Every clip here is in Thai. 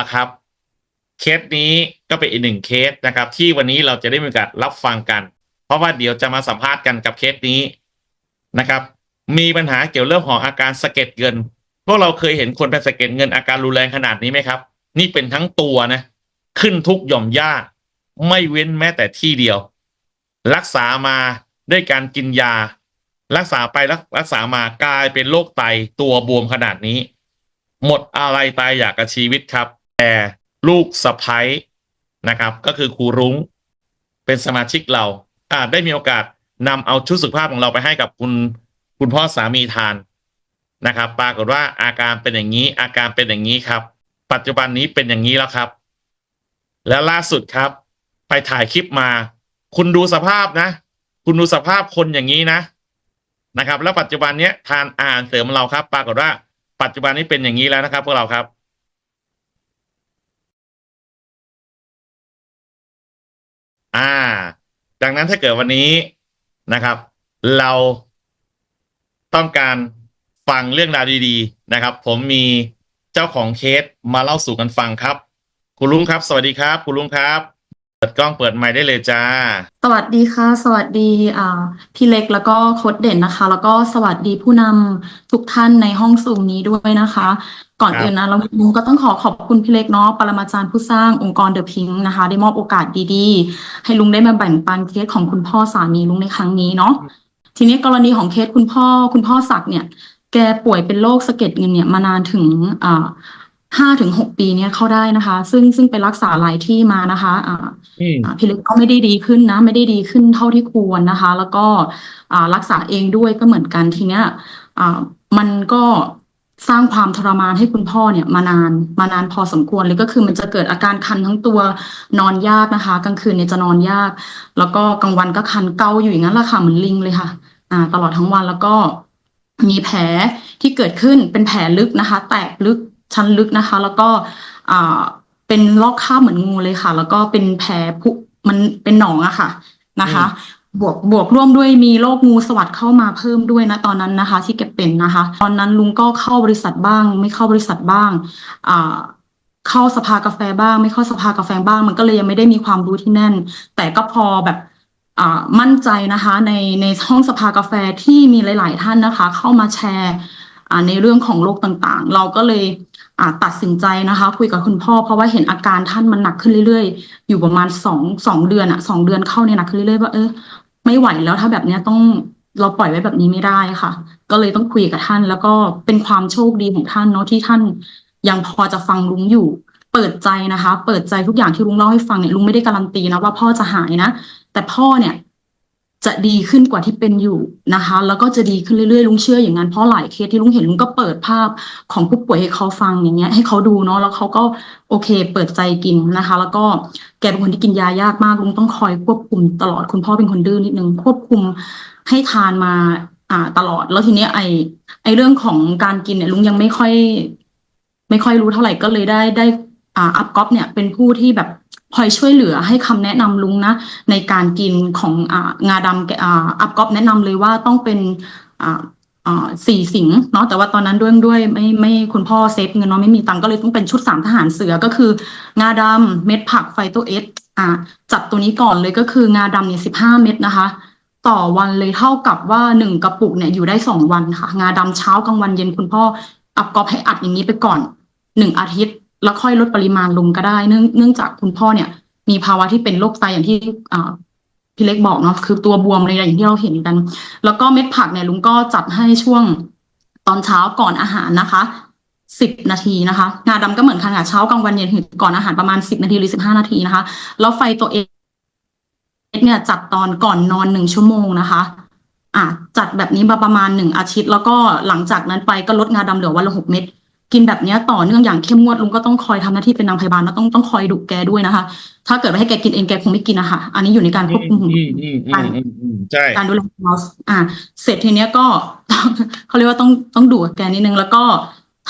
ละครับ เคสนี้ก็เป็นอีกหนึ่งเคสนะครับ ที่วันนี้เราจะได้มีโอกาสรับฟังกัน เพราะว่าเดี๋ยวจะมาสัมภาษณ์กันกับเคสนี้นะครับ มีปัญหาเกี่ยวเรื่องของอาการสะเก็ดเงินพวกเราเคยเห็นคนเป็นสะเก็ดเงินอาการรุนแรงขนาดนี้ไหมครับ นี่เป็นทั้งตัวนะขึ้นทุกหย่อมย่าไม่เว้นแม้แต่ที่เดียว รักษามาด้วยการกินยา รักษาไปรักรักษามากลายเป็นโรคไตตัวบวมขนาดนี้ หมดอะไรตายอยากกับชีวิตครับ แต่ลูกสะพ้ยนะครับ ก็คือครูรุ้งเป็นสมาชิกเราอาได้มีโอกาสนำเอาชุดสุขภาพของเราไปให้กับคุณคุณพ่อสามีทานนะครับ ปรากฏว่าอาการเป็นอย่างนี้ อาการเป็นอย่างนี้ครับ ปัจจุบันนี้เป็นอย่างนี้แล้วครับ แล้วล่าสุดครับ ไปถ่ายคลิปมา คุณดูสภาพนะ คุณดูสภาพคนอย่างนี้นะนะครับ แล้วปัจจุบันเนี้ยทานอาหารเสริมเราครับ ปรากฏว่าปัจจุบันนี้เป็นอย่างนี้แล้วนะครับ พวกเราครับ อ่า ดังนั้นถ้าเกิดวันนี้นะครับ เราต้องการฟังเรื่องราวดีๆนะครับ ผมมีเจ้าของเคสมาเล่าสู่กันฟังครับ คุณลุงครับ สวัสดีครับ คุณลุงครับ เปิดกล้องเปิดไมค์ได้เลยจ้า สวัสดีค่ะ สวัสดีอ่าพี่เล็กแล้วก็โค้ดเด่นนะคะ แล้วก็สวัสดีผู้นำทุกท่านในห้องซูมนี้ด้วยนะคะ ก่อนครับอื่นนะเราก็ต้องขอขอบคุณพี่เล็กเนาะปรมาจารย์ผู้สร้างองค์กรเดอะพิงค์นะคะ ได้มอบโอกาสดีๆ ให้ลุงได้มาแบ่งปันเคสของคุณพ่อสามีลุงในครั้งนี้เนาะทีนี้กรณีของเคสคุณพ่อคุณพ่อศักดิ์เนี่ย แกป่วยเป็นโรคสะเก็ดเงินเนี่ยมานานถึงอ่า ห้าถึงหกปีเนี่ยเข้าได้นะคะ ซึ่งซึ่งไปรักษาหลายที่มานะคะอ่าอืมอ่าพี่เล็กก็ไม่ได้ดีขึ้นนะ ไม่ได้ดีขึ้นเท่าที่ควรนะคะ แล้วก็อ่ารักษาเองด้วยก็เหมือนกันทีเนี้ยอ่ามันก็สร้างความทรมานให้คุณพ่อเนี่ยมานานมานานพอสมควรเลยก็คือมันจะเกิดอาการคันทั้งตัวนอนยากนะคะกลางคืนเนี่ยจะนอนยาก แล้วก็กลางวันก็คันเกาอยู่อย่างนั้นแหละค่ะเหมือนลิงเลยค่ะ อ่า ตลอดทั้งวันแล้วก็มีแผลที่เกิดขึ้นเป็นแผลลึกนะคะ แตกลึก ชั้นลึกนะคะ แล้วก็อ่าเป็นลอกคราบเหมือนงูเลยค่ะ แล้วก็เป็นแผลผุมันเป็นหนองอะค่ะนะคะ บวกบวกร่วมด้วยมีโรคงูสวัสดเข้ามาเพิ่มด้วยนะตอนนั้นนะคะ ที่แกเป็นนะคะ ตอนนั้นลุงก็เข้าบริษัทบ้าง ไม่เข้าบริษัทบ้างอ่าเข้าสภากาแฟบ้าง ไม่เข้าสภากาแฟบ้าง มันก็เลยยังไม่ได้มีความรู้ที่แน่น แต่ก็พอแบบอ่ามั่นใจนะคะในในห้องสภากาแฟที่มีหลาย ๆ ท่านนะคะ เข้ามาแชร์อ่าในเรื่องของโรคต่างๆ เราก็เลยอ่า ตัดสินใจนะคะ คุยกับคุณพ่อ เพราะว่าเห็นอาการท่านมันหนักขึ้นเรื่อยๆ อยู่ประมาณสองสองเดือนอะสองเดือนเข้าเนี่ยหนักขึ้นเรื่อยๆว่าเออไม่ไหวแล้วถ้าแบบเนี้ยต้องเราปล่อยไว้แบบนี้ไม่ได้ค่ะ ก็เลยต้องคุยกับท่าน แล้วก็เป็นความโชคดีของท่านเนาะที่ท่านยังพอจะฟังลุงอยู่ เปิดใจนะคะ เปิดใจทุกอย่างที่ลุงเล่าให้ฟังเนี่ยลุงไม่ได้การันตีนะว่าพ่อจะหายนะ แต่พ่อเนี่ย จะดีขึ้นกว่าที่เป็นอยู่นะคะ แล้วก็จะดีขึ้นเรื่อยๆลุงเชื่ออย่างนั้นเพราะหลายเคสที่ลุงเห็นลุงก็เปิดภาพของผู้ป่วยให้เขาฟังอย่างเงี้ยให้เขาดูเนาะแล้วเขาก็โอเค เปิดใจกินนะคะ แล้วก็แกเป็นคนที่กินยายากมากลุงต้องคอยควบคุมตลอดคุณพ่อเป็นคนดื้อนิดนึงควบคุมให้ทานมาอ่าตลอดแล้วทีเนี้ยไอไอเรื่องของการกินเนี่ยลุงยังไม่ค่อย ไม่ค่อยรู้เท่าไหร่ก็เลยได้ได้อ่าอัพก๊อฟเนี่ยเป็นผู้ที่แบบ คอยช่วยเหลือให้คำแนะนำลุงนะ ในการกินขององาดำแกอ่าอัพก๊อฟแนะนำเลยว่าต้องเป็นสี่สิงเนาะแต่ว่าตอนนั้นด้วยด้วยไม่ไม่คุณพ่อเซฟเงินเนาะไม่มีตังก็เลยต้องเป็นชุดสามทหารเสือก็คืองาดำเม็ดผักไฟโตเอสอ่าจัดตัวนี้ก่อนเลยก็คืองาดำเนี่ยสิบห้าเม็ดนะคะ ต่อวันเลยเท่ากับว่าหนึ่งกระปุกเนี่ยอยู่ได้สองวันค่ะ งาดำเช้ากลางวันเย็นคุณพ่ออัพก๊อฟให้อัดอย่างนี้ไปก่อนหนึ่งอาทิตย์ แล้วค่อยลดปริมาณลงก็ได้ เนื่องเนื่องจากคุณพ่อเนี่ย มีภาวะที่เป็นโรคไตอย่างที่พี่เล็กบอกเนาะคือตัวบวมเลยอย่างที่เราเห็นกัน แล้วก็เม็ดผักเนี่ยลุงก็จัดให้ช่วงตอนเช้าก่อนอาหารนะคะสิบนาทีนะคะงาดำก็เหมือนกันค่ะเช้ากลางวันเย็นถึงก่อนอาหารประมาณสิบนาทีหรือสิบห้านาทีนะคะ แล้วไฟตัวเองเนี่ยจัดตอนก่อนนอนหนึ่งชั่วโมงนะคะอะจัดแบบนี้มาประมาณหนึ่งอาทิตย์ แล้วก็หลังจากนั้นไปก็ลดงาดำเหลือวันละหกเม็ด กินแบบเนี้ยต่อเนื่องอย่างเข้มงวดลุงก็ต้องคอยทำหน้าที่เป็นนางพยาบาลแล้วต้องต้องคอยดุแกด้วยนะคะ ถ้าเกิดว่าให้แกกินเองแกคงไม่กินนะคะ อันนี้อยู่ในการควบคุมของอืมอืมอืมอืมอืมใช่การดูแลของเราอ่า เสร็จทีเนี้ยก็เขาเรียกว่าต้องต้องดูกับแกนิดนึงแล้วก็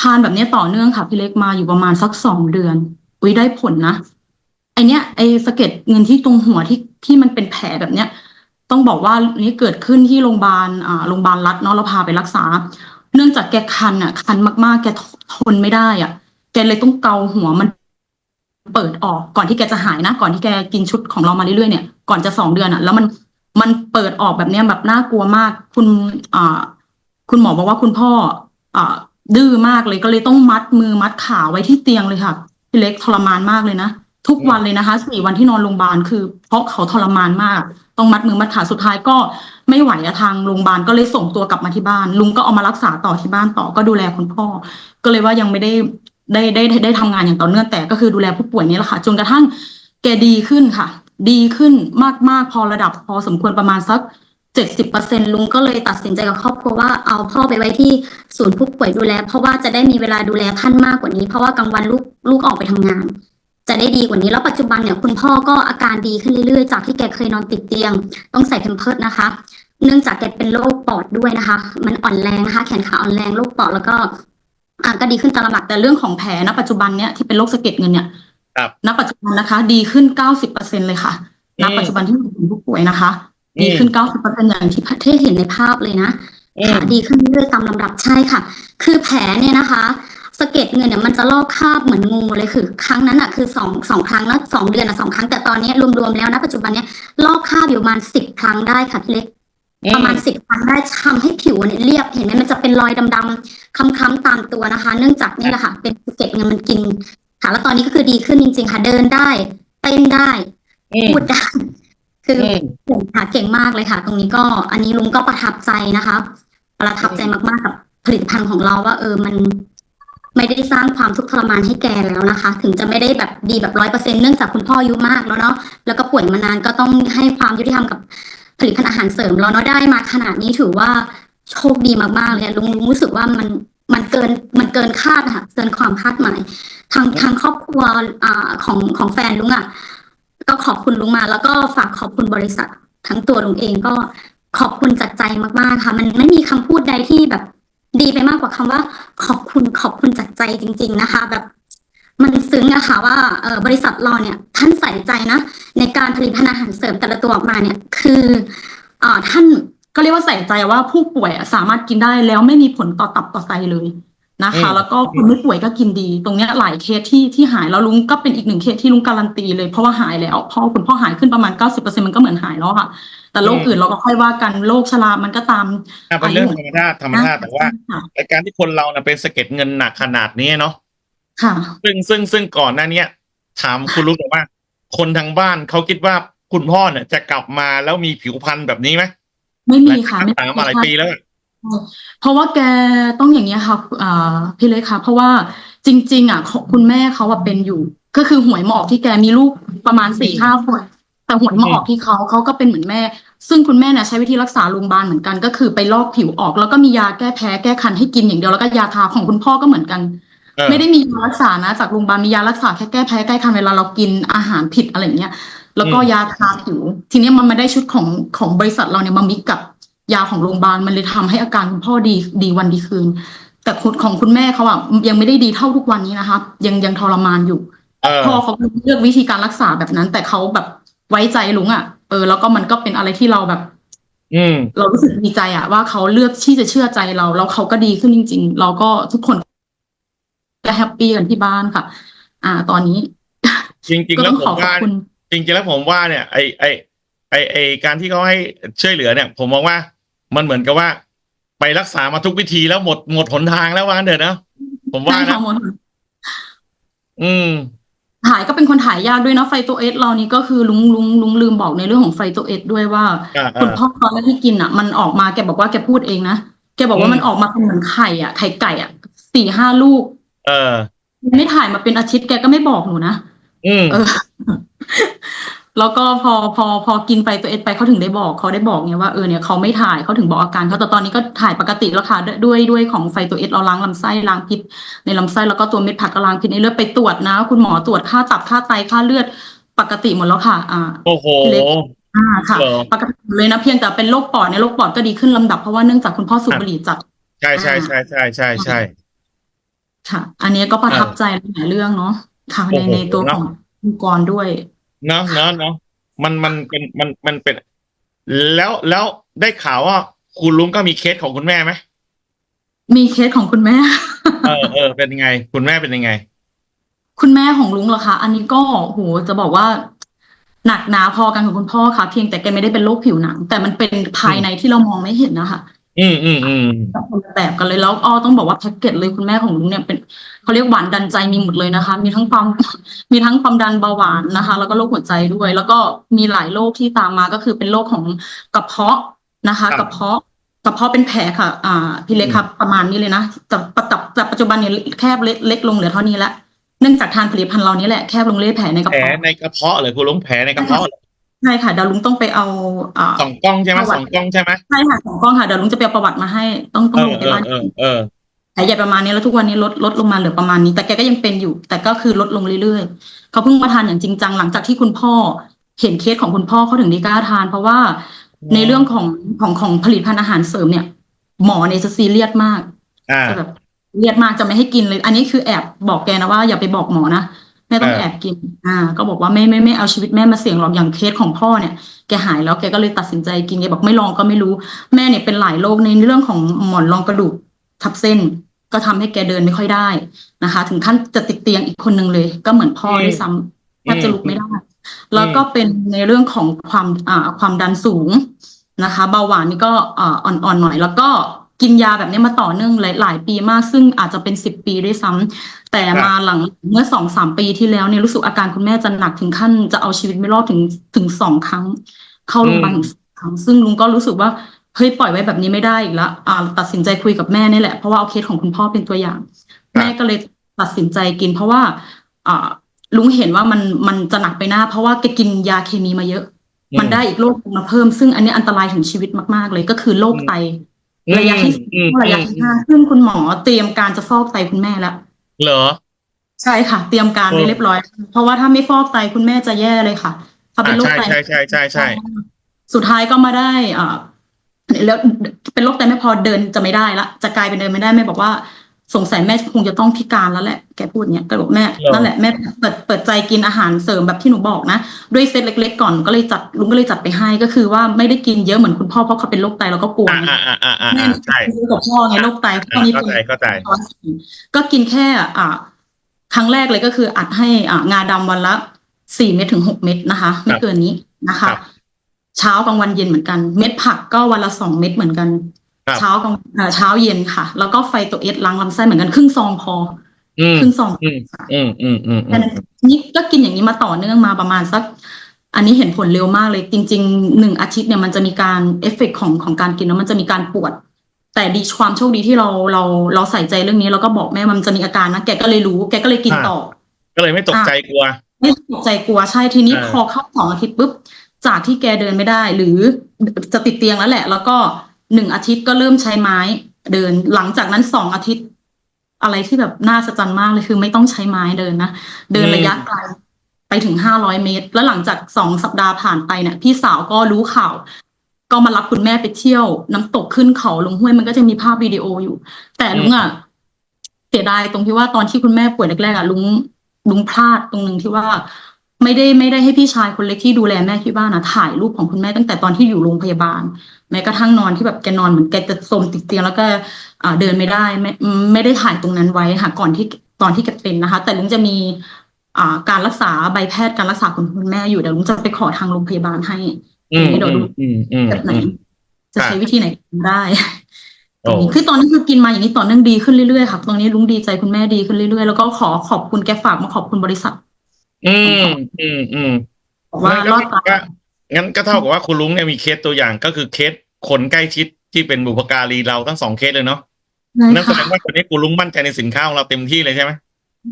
ทานแบบเนี้ยต่อเนื่องค่ะพี่เล็กมาอยู่ประมาณสักสองเดือน อุ้ยได้ผลนะไอเนี้ยไอสะเก็ดเงินที่ตรงหัวที่ที่มันเป็นแผลแบบเนี้ย ต้องบอกว่านี่เกิดขึ้นที่โรงพยาบาลอ่าโรงพยาบาลรัฐเนาะเราพาไปรักษา เนื่องจากแกคันอะ คันมากๆ แกทนไม่ได้อะ แกเลยต้องเกาหัวมัน เปิดออกก่อนที่แกจะหายนะ ก่อนที่แกกินชุดของเรามาเรื่อยๆเนี่ย ก่อนจะสองเดือนอะ แล้วมันมันเปิดออกแบบเนี้ยแบบน่ากลัวมาก คุณอ่าคุณหมอบอกว่าคุณพ่ออ่าดื้อมากเลยก็เลยต้องมัดมือมัดขาไว้ที่เตียงเลยค่ะพี่เล็กทรมานมากเลยนะ ทุกวันเลยนะคะสี่วันที่นอนโรงพยาบาลคือ เพราะเขาทรมานมาก ต้องมัดมือมัดขาสุดท้ายก็ไม่ไหวอะทางโรงพยาบาลก็เลยส่งตัวกลับมาที่บ้าน ลุงก็เอามารักษาต่อที่บ้านต่อก็ดูแลคุณพ่อ ก็เลยว่ายังไม่ได้ได้ได้ได้ได้ทำงานอย่างต่อเนื่องแต่ก็คือดูแลผู้ป่วยนี่แหละค่ะจนกระทั่งแกดีขึ้นค่ะ ดีขึ้นมากๆพอระดับพอสมควรประมาณสักเจ็ดสิบเปอร์เซ็นลุงก็เลยตัดสินใจกับครอบครัวว่าเอาพ่อไปไว้ที่ศูนย์ผู้ป่วยดูแล เพราะว่าจะได้มีเวลาดูแลท่านมากกว่านี้ เพราะว่ากลางวันลูกลูกออกไปทำงาน จะได้ดีกว่านี้ แล้วปัจจุบันเนี่ยคุณพ่อก็อาการดีขึ้นเรื่อยๆ จากที่แกเคยนอนติดเตียง ต้องใส่แพมเพิร์สนะคะ เนื่องจากแกเป็นโรคปอดด้วยนะคะ มันอ่อนแรงนะคะแขนขาอ่อนแรงโรคปอดแล้วก็อ่าก็ดีขึ้นตามลำดับแต่เรื่องของแผลณปัจจุบันเนี่ยที่เป็นโรคสะเก็ดเงินเนี่ยครับณปัจจุบันนะคะ ดีขึ้นเก้าสิบเปอร์เซ็นเลยค่ะอืณมปัจจุบันที่เป็นผู้ป่วยนะคะอืมดีขึ้นเก้าสิบเปอร์เซ็นอย่างที่ที่เห็นในภาพเลยนะอืมค่ะดีขึ้นเรื่อยๆตามลำดับใช่ค่ะ คือแผลเนี่ยนะคะ สะเก็ดเงินเนี่ยมันจะลอกคราบเหมือนงูเลยคือ ครั้งนั้นอะคือสองสองครั้งนะสองเดือนอะสองครั้งแต่ตอนนี้รวมๆแล้วนะปัจจุบันเนี้ยลอกคราบอยู่ประมาณสิบครั้งได้ค่ะพี่เล็กประมาณสิบครั้งได้ทำให้ผิวเนี่ยเรียบเห็นไหมมันจะเป็นรอยดำๆค้ำๆตามตัวนะคะ เนื่องจากนี่แหละค่ะเป็นสะเก็ดเงินมันกินค่ะแล้วตอนนี้ก็คือดีขึ้นจริง ๆ ค่ะเดินได้เต้นได้อืมพูดได้คืออืมเก่งค่ะเก่งมากเลยค่ะ ตรงนี้ก็อันนี้ลุงก็ประทับใจนะคะ ประทับใจมากๆกับผลิตภัณฑ์ของเราว่า เออมัน ไม่ได้สร้างความทุกข์ทรมานให้แกแล้วนะคะ ถึงจะไม่ได้แบบดีแบบร้อยเปอร์เซ็นเนื่องจากคุณพ่ออายุมากแล้วเนาะแล้วก็ป่วยมานานก็ต้องให้ความยุติธรรมกับผลิตภัณฑ์อาหารเสริมแล้วเนาะได้มาขนาดนี้ถือว่าโชคดีมากๆเลยอะลุงลุงรู้สึกว่ามันมันเกินมันเกินคาดนะคะเกินความคาดหมาย ทางทางครอบครัวอ่าของของแฟนลุงอะ ก็ขอบคุณลุงมา แล้วก็ฝากขอบคุณบริษัท ทั้งตัวลุงเองก็ขอบคุณจากใจมากๆค่ะ มันไม่มีคำพูดใดที่แบบ ดีไปมากกว่าคำว่า ขอบคุณขอบคุณจากใจจริง ๆนะคะ แบบมันซึ้งอะค่ะว่าเออบริษัทเราเนี่ยท่านใส่ใจนะ ในการผลิตภัณฑ์อาหารเสริมแต่ละตัวออกมาเนี่ย คืออ่าท่านก็เรียกว่าใส่ใจว่าผู้ป่วยอะสามารถกินได้แล้วไม่มีผลต่อตับต่อไตเลยนะคะอืมแล้วก็คนไม่ป่วยก็กินดี ตรงเนี้ยหลายเคสที่ที่หายแล้วลุงก็เป็นอีกหนึ่งเคสที่ลุงการันตีเลยเพราะว่าหายแล้วพอคุณพ่อหายขึ้นประมาณเก้าสิบเปอร์เซ็นมันก็เหมือนหายแล้วค่ะ แต่โรคอื่นเราก็ค่อยว่ากันโรคชรามันก็ตามอะเป็นเรื่องธรรมชาติธรรมชาติแต่ว่าค่ะในการที่คนเราเน่ะเป็นสะเก็ดเงินหนักขนาดนี้เนาะค่ะ ซึ่งซึ่งซึ่งก่อนหน้าเนี้ย ถามคุณลุงหน่อยว่า คนทางบ้านเขาคิดว่าคุณพ่อเนี่ย จะกลับมาแล้วมีผิวพรรณแบบนี้ไหมไม่หมีลังค่ะจากไม่รักษามาหลายปีแล้วอะเพราะว่าแกต้องอย่างเงี้ยค่ะอ่าพี่เล็กค่ะ เพราะว่าจริง ๆ อะของคุณแม่เขาอะเป็นอยู่ ก็คือหวยมาออกที่แกมีลูกประมาณสี่ห้าคน แต่หวยมาออกที่เขาเขาก็เป็นเหมือนแม่ ซึ่งคุณแม่เนี่ยใช้วิธีรักษาโรงพยาบาลเหมือนกัน ก็คือไปลอกผิวออก แล้วก็มียาแก้แพ้แก้คันให้กินอย่างเดียวแล้วก็ยาทาของคุณพ่อก็เหมือนกันเออไม่ได้มียารักษานะ จากโรงพยาบาลมียารักษาแค่แก้แพ้แก้คันเวลาเรากินอาหารผิดอะไรอย่างเงี้ยแล้วก็อืมยาทาผิว ทีเนี้ยมันมาได้ชุดของของบริษัทเราเนี่ยมามิกกับยาของโรงพยาบาลมันเลยทำให้อาการคุณพ่อดีดีวันดีคืน แต่คุณของคุณแม่เขาอะยังไม่ได้ดีเท่าทุกวันนี้นะคะ ยังยังทรมานอยู่เออพ่อเขาเลือกวิธีการรักษาแบบนั้น แต่เขาแบบ ไว้ใจลุงอะ เออ แล้วก็มันก็เป็นอะไรที่เราแบบ อืม เรารู้สึกดีใจอะว่าเขาเลือกที่จะเชื่อใจเรา แล้วเขาก็ดีขึ้นจริง ๆ เราก็ทุกคนก็แฮปปี้กันที่บ้านค่ะ อ่า ตอนนี้ จริง ๆ ก็แล้ต้วองผขอมขอบว่าคุณ จริง ๆ แล้วผมว่าเนี่ย ไอไอไอไอการที่เขาให้ช่วยเหลือเนี่ย ผมมองว่ามันเหมือนกับว่า ไปรักษามาทุกวิธีแล้วหมดหมดหนทางแล้วว่างั้นเถอะนะผมว่าใช่นะ ค่ะหมด อืม ถ่ายก็เป็นคนถ่ายยากด้วยนะไฟโตเอสเรานี่ก็คือลุงลุงลุงลืมบอกในเรื่องของไฟโตเอสด้วยว่าอ่าคุณอ่าพ่อตอนแรกที่กินอะ มันออกมาแกบอกว่าแกพูดเองนะแกบอกว่าอืมมันออกมาเป็นเหมือนไข่อะไข่ไก่อะสี่ห้าลูกเออ ไม่ถ่ายมาเป็นอาทิตย์แกก็ไม่บอกหนูนะ อืม เออ แล้วก็พอพอพอกินไปตัวเอสไปเขาถึงได้บอกเขาได้บอกไงว่าเออเนี่ยเขาไม่ถ่ายเขาถึงบอกอาการเขาแต่ตอนนี้ก็ถ่ายปกติแล้วค่ะด้วยด้วยด้วยของไฟตัวเอสเราล้างลำไส้ล้างพิษ ในลำไส้แล้วก็ตัวเม็ดผักก็ล้างพิษในเลือดไปตรวจนะ คุณหมอตรวจค่าตับค่าไตค่าเลือดปกติหมดแล้วค่ะ อ่าโอ้โหเล็กอ่าค่ะเหรอปกติเลยนะเพียงแต่เป็นโรคปอดในยโรคปอดก็ดีขึ้นลำดับเพราะว่าเนื่องจากคุณพ่อสูบบุหรี่จัดใช่ใช่ใช่ใช่ใช่ใช่ค่ะ อันนี้ก็ประทับใจหลายเรื่องเนาะค่ะโอ้ในโหในตัวขององค์กรด้วย เนาะเนาะเนาะมันมันเป็นมันมันเป็น แล้วแล้วได้ข่าวว่าคุณลุงก็มีเคสของคุณแม่ไหมมีเคสของคุณแม่ เออเออเป็นยังไง คุณแม่เป็นยังไง คุณแม่ของลุงเหรอคะ อันนี้ก็โหจะบอกว่า หนักหนาพอกันกับคุณพ่อค่ะ เพียงแต่แกไม่ได้เป็นโรคผิวหนัง แต่มันเป็นภายในที่เรามองไม่เห็นนะคะ อืมอืมอืมคนละแบบกันเลยแล้วอ้อต้องบอกว่าแพ็กเกจเลยคุณแม่ของลุงเนี่ยเป็นเขาเรียกหวานดันใจมีหมดเลยนะคะ มีทั้งความ มีทั้งความดันเบาหวานนะคะ แล้วก็โรคหัวใจด้วย แล้วก็มีหลายโรคที่ตามมาก็คือเป็นโรคของกระเพาะนะคะกระเพาะกระเพาะเป็นแผลค่ะ อ่า พี่เล็กครับประมาณนี้เลยนะแต่แต่แต่แต่ปัจจุบันเนี่ยแคบเล็กเล็กลงเหลือเท่านี้ละเนื่องจากทานผลิตภัณฑ์เรานี้แหละแคบลงเรื่อยแผลในกระแผลเพาะในกระเพาะเหรอคุณลุงแผลในกระเพาะเหรอ ใช่ค่ะเดี๋ยวลุงต้องไปเอาอ่าสองกล้องใช่ไหมสองกล้องใช่ไหมใช่ค่ะของกล้องค่ะเดี๋ยวลุงจะไปเอาประวัติมาให้ ต้องต้เอองลองไปเออบ้านเออเออแผลใหญ่ประมาณนี้แล้วทุกวันนี้ลดลดลงมาเหลือประมาณนี้ แต่แกก็ยังเป็นอยู่ แต่ก็คือลดลงเรื่อยๆเขาเพิ่งมาทานอย่างจริงจังหลังจากที่คุณพ่อเห็นเคสของคุณพ่อเขาถึงได้กล้าทาน เพราะว่าอืมในเรื่องของของของผลิตภัณฑ์อาหารเสริมเนี่ย หมอเนี่ยจะซีเรียสมากอ่าจะแบบซีเรียสมากจะไม่ให้กินเลย อันนี้คือแอบบอกแกนะว่าอย่าไปบอกหมอนะ แม่ต้องเออแอบกิน อ่า ก็บอกว่าไม่ไม่ไม่เอาชีวิตแม่มาเสี่ยงหรอกอย่างเคสของพ่อเนี่ย แกหายแล้วแกก็เลยตัดสินใจกินแกบอกไม่ลองก็ไม่รู้ แม่เนี่ยเป็นหลายโรคในเรื่องของหมอนรองกระดูกทับเส้น ก็ทำให้แกเดินไม่ค่อยได้นะคะ ถึงขั้นจะติดเตียงอีกคนหนึ่งเลย ก็เหมือนพ่อด้วยซ้ำแทบจะลุกไม่ได้ แล้วก็เป็นในเรื่องของความอ่าความดันสูงนะคะ เบาหวานนี่ก็อ่าอ่อนๆหน่อยแล้วก็ กินยาแบบนี้มาต่อเนื่องหลายหลายปีมาก ซึ่งอาจจะเป็นสิบปีด้วยซ้ำแต่มาหลังเมื่อสองสามปีที่แล้วเนี่ยรู้สึกอาการคุณแม่จะหนักถึงขั้นจะเอาชีวิตไม่รอดถึงถึงสองครั้ง เข้าโรงพยาบาลถึงสองครั้ง ซึ่งลุงก็รู้สึกว่าเฮ้ยปล่อยไว้แบบนี้ไม่ได้อีกแล้วอ่า ตัดสินใจคุยกับแม่นี่แหละเพราะว่าเอาเคสของคุณพ่อเป็นตัวอย่างครับแม่ก็เลยตัดสินใจกิน เพราะว่า อ่าลุงเห็นว่ามันมันจะหนักไปหน้า เพราะว่าแกกินยาเคมีมาเยอะอืมมันได้อีกโรคหนึ่งมาเพิ่ม ซึ่งอันนี้อันตรายถึงชีวิตมาก ๆ เลยก็คือโรคไต ระยะที่อืมระยะที่ห้าซึ่งคุณหมอเตรียมการจะฟอกไตคุณแม่แล้ว เหรอ ใช่ค่ะ เตรียมการไว้เออเรียบร้อย เพราะว่าถ้าไม่ฟอกไตคุณแม่จะแย่เลยค่ะเขาเป็นโรคอ่าไตใช่ใช่ใช่ใช่ใช่ สุดท้ายก็มาได้อ่าแล้วเป็นโรคไตไม่พอเดินจะไม่ได้ละ จะกลายเป็นเดินไม่ได้แม่บอกว่า สงสัยแม่คงจะต้องพิการแล้วแหละแกพูดเนี้ยก็บอกแม่เหรอนั่นแหละแม่เปิดเปิดใจกินอาหารเสริมแบบที่หนูบอกนะ ด้วยเซตเล็ก ๆ ก่อนก็เลยจัดลุงก็เลยจัดไปให้ก็คือว่าไม่ได้กินเยอะเหมือนคุณพ่อเพราะเขาเป็นโรคไตแล้วก็กลัวอ่าไงอ่าอ่าอ่าแม่อ่าใช่รู้กับพ่อไงโรคไตพ่อ่าอนี่เข้าเป็นใจเข้าใจก็กินแค่ อ่า ครั้งแรกเลยก็คืออัดให้อ่างาดำวันละสี่เม็ดถึงหกเม็ดนะคะ ไม่เกินนี้นะครัคะบเช้ากลางวันเย็นเหมือนกัน เม็ดผักก็วันละสองเม็ดเหมือนกันครับ เช้ากลางเอ่อเช้าเย็นค่ะ แล้วก็ไฟตัวเอสล้างลำไส้เหมือนกันครึ่งซองพออืมครึ่งซองอืมอืมอืมอืมอืแค่มนั้นนี่ก็กินอย่างนี้มาต่อเนื่องมาประมาณสัก อันนี้เห็นผลเร็วมากเลย จริงๆหนึ่งอาทิตย์เนี่ยมันจะมีการเอฟเฟกของของการกินแล้วมันจะมีการปวด แต่ดีความโชคดีที่เราเราเราใส่ใจเรื่องนี้แล้วก็บอกแม่ว่ามันจะมีอาการนะแกก็เลยรู้ แกก็เลยกินต่อ ก็เลยไม่ตกใจกลัว ไม่ตกใจกลัวใช่ทีนี้เออพอเข้าสองอาทิตย์ปุ๊บจากที่แกเดินไม่ได้ หรือจะติดเตียงแล้วแหละ แล้วก็ หนึ่งอาทิตย์ก็เริ่มใช้ไม้เดิน หลังจากนั้นสองอาทิตย์ อะไรที่แบบน่าสะใจรรย์มากเลยคือไม่ต้องใช้ไม้เดินนะ เดินระยะไกลไปถึงห้าร้อยเมตร แล้วหลังจากสองสัปดาห์ผ่านไปเนี่ยพี่สาวก็รู้ข่าว ก็มารับคุณแม่ไปเที่ยว น้ำตกขึ้นเขาลงห้วยมันก็จะมีภาพวิดีโออยู่ แต่ลุงอะเสียดายตรงที่ว่าตอนที่คุณแม่ป่วยแรกๆอะลุงลุงพลาดตรงหนึ่งที่ว่าไม่ได้ไม่ได้ให้พี่ชายคนเล็กที่ดูแลแม่ที่บ้านนะถ่ายรูปของคุณแม่ตั้งแต่ตอนที่อยู่โรงพยาบาล แม้กระทั่งนอนที่แบบแกนอนเหมือนแกจะสมติดเตียงแล้วก็อ่าเดินไม่ได้ไม่ไม่ได้ถ่ายตรงนั้นไว้ค่ะก่อนที่ตอนที่แกเป็นนะคะ แต่ลุงจะมีอ่าการรักษาใบแพทย์การรักษาของคุณแม่อยู่เดี๋ยวลุงจะไปขอทางโรงพยาบาลให้อืมเดี๋ยวอืดูมอืมอืมแบบไหนอืมจะใช้วิธีไหนได้โอ้คือตอนนี้คือกินมาอย่างนี้ต่อเนื่องดีขึ้นเรื่อยๆค่ะตรงนี้ลุงดีใจคุณแม่ดีขึ้นเรื่อยๆแล้วก็ขอขอบคุณแกฝากมาขอบคุณบริษัท อืมอืมอืมบอกว่ารอดตายก็ งั้นก็เท่ากับว่าคุณลุงเนี่ยมีเคสตัวอย่างก็คือเคสคนใกล้ชิดที่เป็นบุพการีเราทั้งสองเคสเลยเนาะใช่นั่นแสค่ะดงว่าคนนี้คุณลุงมั่นใจในสินค้าของเราเต็มที่เลยใช่ไหม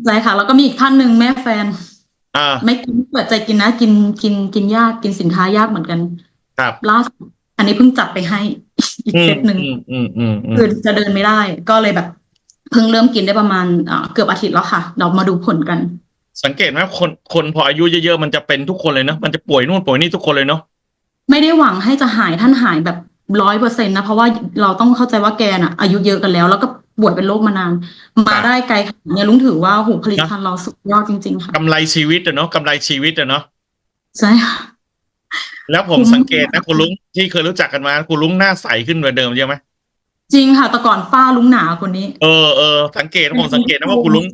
ใช่ค่ะ แล้วก็มีอีกท่านหนึ่งแม่แฟนอ่าไม่กินเปิดใจกินนะกินกินกินยากกินสินค้ายากเหมือนกัน ครับล่าสุดอันนี้เพิ่งจัดไปให้อีกอืเซมตหนึ่งอืมอืมอืมอืมคือจะเดินไม่ได้ ก็เลยแบบเพิ่งเริ่มกินได้ประมาณอ่าเกือบอาทิตย์แล้วค่ะ เรามาดูผลกัน สังเกตไหมคนคนพออายุเยอะๆมันจะเป็นทุกคนเลยเนาะมันจะป่วยนู่นป่วยนี่ทุกคนเลยเนาะไม่ได้หวังให้จะหายท่านหายแบบร้อยเปอร์เซ็นต์นะ เพราะว่าเราต้องเข้าใจว่าแกน่ะ อายุเยอะกันแล้ว แล้วก็ป่วยเป็นโรคมานานมาได้ไกลขนาดนี้ลุงถือว่าโหผลิตภัณฑ์เราสุดยอดจริงๆค่ะกำไรชีวิตอะเนาะกำไรชีวิตอะเนาะใช่ค่ะแล้วผมคุ้มสังเกตนะคุณลุงที่เคยรู้จักกันมาคุณลุงหน้าใสขึ้นกว่าเดิมใช่ไหมจริงค่ะแต่ก่อนฝ้าลุงหนาคนนี้ เออเออสังเกตนะผมสังเกตนะว่าคุณลุง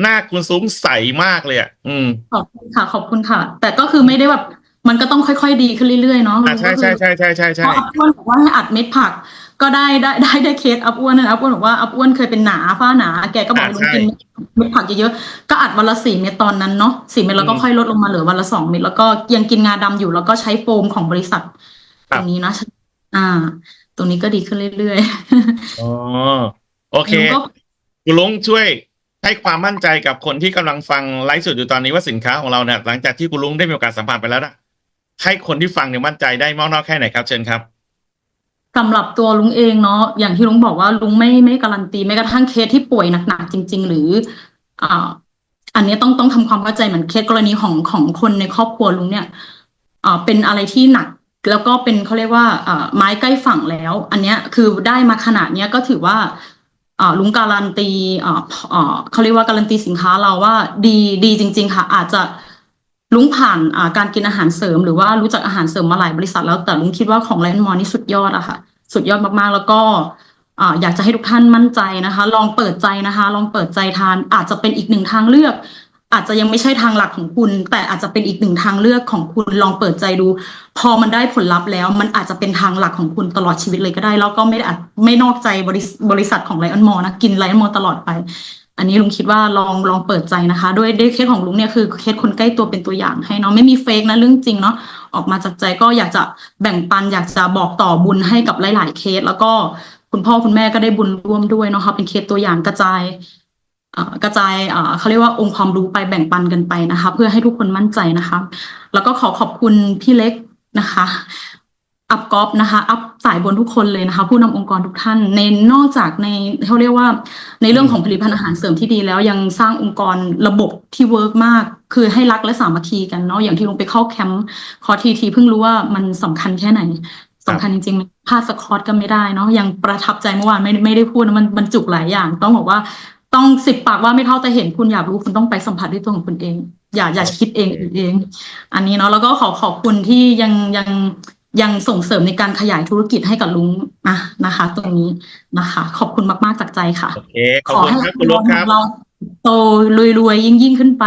หน้าคุณซุ้มใสมากเลยอะอืมขอบคุณค่ะขอบคุณค่ะ แต่ก็คือไม่ได้แบบมันก็ต้องค่อยๆ ดีขึ้นเรื่อยๆเนาะอ่าใช่ใช่ใช่ใช่ใช่พใช่ออัพอ้วนบอกว่าให้อัดเม็ดผัก ก็ได้ได้ได้ได้เคสอัพอ้วนนะอัพอ้วนบอกว่าอัพอ้วนเคยเป็นหนาฝ้าหนา แกก็บอกให้ลุงกินเม็ดผักเยอะๆก็อัดวันละสี่เม็ดตอนนั้นเนาะสี่เม็ดแล้วก็ค่อยลดลงมาเหลือวันละสองเม็ดแล้วก็ยังกินงาดำอยู่แล้วก็ใช้โฟมของบริษัทตรงนี้นะอ่า ตรงนี้ก็ดีขึ้นเรื่อยๆอ๋อโอเคลุงก็คุณลุงช่วย ให้ความมั่นใจกับคนที่กำลังฟังไลฟ์สดอยู่ตอนนี้ว่าสินค้าของเราเนี่ยหลังจากที่คุณลุงได้มีโอกาสสัมผัสไปแล้วนะให้คนที่ฟังเนี่ยมั่นใจได้มากน้อยแค่ไหนครับเชิญครับสำหรับตัวลุงเองเนาะอย่างที่ลุงบอกว่าลุงไม่ไม่การันตีแม้กระทั่งเคสที่ป่วยหนักๆจริง ๆ หรืออ่าอันนี้ต้องต้องทำความเข้าใจเหมือนเคสกรณีของของคนในครอบครัวลุงเนี่ยอ่าเป็นอะไรที่หนักแล้วก็เป็นเขาเรียกว่าอ่าไม้ใกล้ฝั่งแล้ว อันเนี้ยคือได้มาขนาดเนี้ยก็ถือว่า ลุงการันตีเขาเรียกว่าการันตีสินค้าเราว่าดีดีจริง ๆ ค่ะ อาจจะลุงผ่านการกินอาหารเสริม หรือว่ารู้จักอาหารเสริมมาหลายบริษัทแล้วแต่ลุงคิดว่าของไลน์มอนี่สุดยอดอะค่ะ สุดยอดมากๆ แล้วก็อยากจะให้ทุกท่านมั่นใจนะคะ ลองเปิดใจนะคะ ลองเปิดใจทานอาจจะเป็นอีกหนึ่งทางเลือก อาจจะยังไม่ใช่ทางหลักของคุณ แต่อาจจะเป็นอีกหนึ่งทางเลือกของคุณลองเปิดใจดู พอมันได้ผลลัพธ์แล้ว มันอาจจะเป็นทางหลักของคุณตลอดชีวิตเลยก็ได้ แล้วก็ไม่ได้อาจไม่นอกใจบริษบริษัทของไลออนมอนะกินไลออนมอตลอดไป อันนี้ลุงคิดว่าลองลองเปิดใจนะคะ ด้วยด้วยเคสของลุงเนี่ยคือเคสคนใกล้ตัวเป็นตัวอย่างให้เนาะไม่มีเฟกนะเรื่องจริงเนาะออกมาจากใจก็อยากจะแบ่งปัน อยากจะบอกต่อบุญให้กับหลาย ๆ เคส แล้วก็คุณพ่อคุณแม่ก็ได้บุญร่วมด้วยเนาะคะเป็นเคสตัวอย่างกระจาย กระจายเขาเรียกว่าองค์ความรู้ไปแบ่งปันกันไปนะคะ เพื่อให้ทุกคนมั่นใจนะคะ แล้วก็ขอขอบคุณพี่เล็กนะคะ อัพกอฟนะคะ อัพสายบนทุกคนเลยนะคะ ผู้นำองค์กรทุกท่าน ในนอกจากในเขาเรียกว่า ในเรื่องของผลิตภัณฑ์อาหารเสริมที่ดีแล้วยังสร้างองค์กรระบบที่เวิร์กมาก คือให้รักและสามัคคีกันเนาะอย่างที่ลงไปเข้าแคมป์คอทีทีเพิ่งรู้ว่ามันสำคัญแค่ไหนสำคัญจริงๆพลาดสคอร์สก็ไม่ได้เนาะยังประทับใจเมื่อวานไม่ไม่ได้พูดนะมันบรรจุหลายอย่าง ต้องบอกว่า ต้องสิบปากว่าไม่เท่าแต่เห็นคุณอยากรู้คุณต้องไปสัมผัสด้วยตัวของคุณเอง อย่าอย่าคิดเองเอง อันนี้เนาะแล้วก็ขอขอบคุณที่ยังยังยังส่งเสริมในการขยายธุรกิจให้กับลุงนะนะคะ ตรงนี้นะคะ ขอบคุณมากๆจากใจค่ะโอเคขอบคุณครับคุณลุงครับเราโตรวยๆยิ่งยิ่งๆขึ้นไป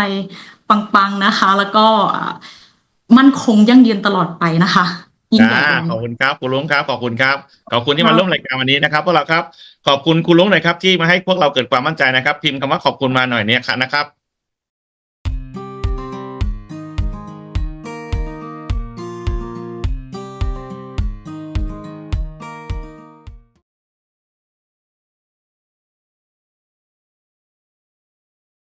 ปังๆนะคะ แล้วก็อ่ามั่นคงยั่งยืนตลอดไปนะคะยิ่งใหญ่ จ้าไปขอบคุณครับคุณลุงครับขอบคุณครับขอบคุณที่ครัมาบร่วมรายการวันนี้นะครับพวกเราครับขอบคุณคุณลุงหน่อยครับที่มาให้พวกเราเกิดความมั่นใจนะครับ พิมพ์คำว่าขอบคุณมาหน่อยเนี่ยครับนะครับ